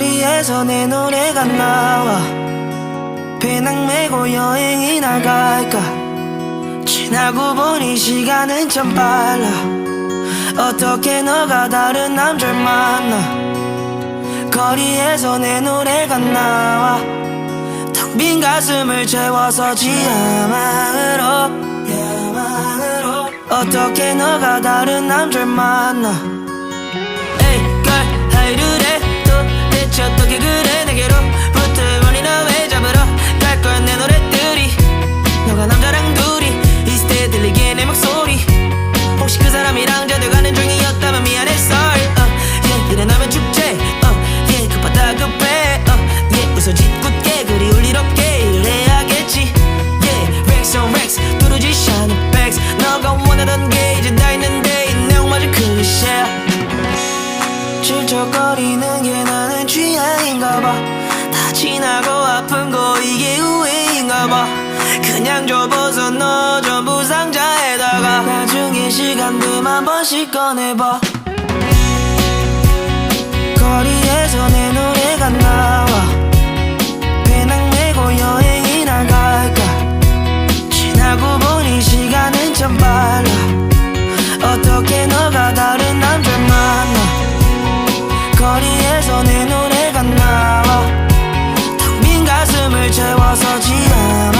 거리에서 내 노래가 나와. 배낭 메고 여행이 나갈까? 지나고 보니 시간은 참 빨라. 어떻게 너가 다른 남자를 만나? 거리에서 내 노래가 나와. 텅 빈 가슴을 채워서 지하망으로 야망으로. 어떻게 너가 다른 남자를 만나 Rex 두루지 샤는 백스. 너가 원하던 게 이제 다 있는데 이 내용마저 클리셰야 질척거리는 게 나는 취향인가 봐다 지나고 아픈 거 이게 우회인가 봐. 그냥 접어서 넣어 전부 상자에다가 나중에 시간 되면 한 번씩 꺼내봐 앞에서 내 노래가 나와. 텅빈 가슴을 채워서 지나와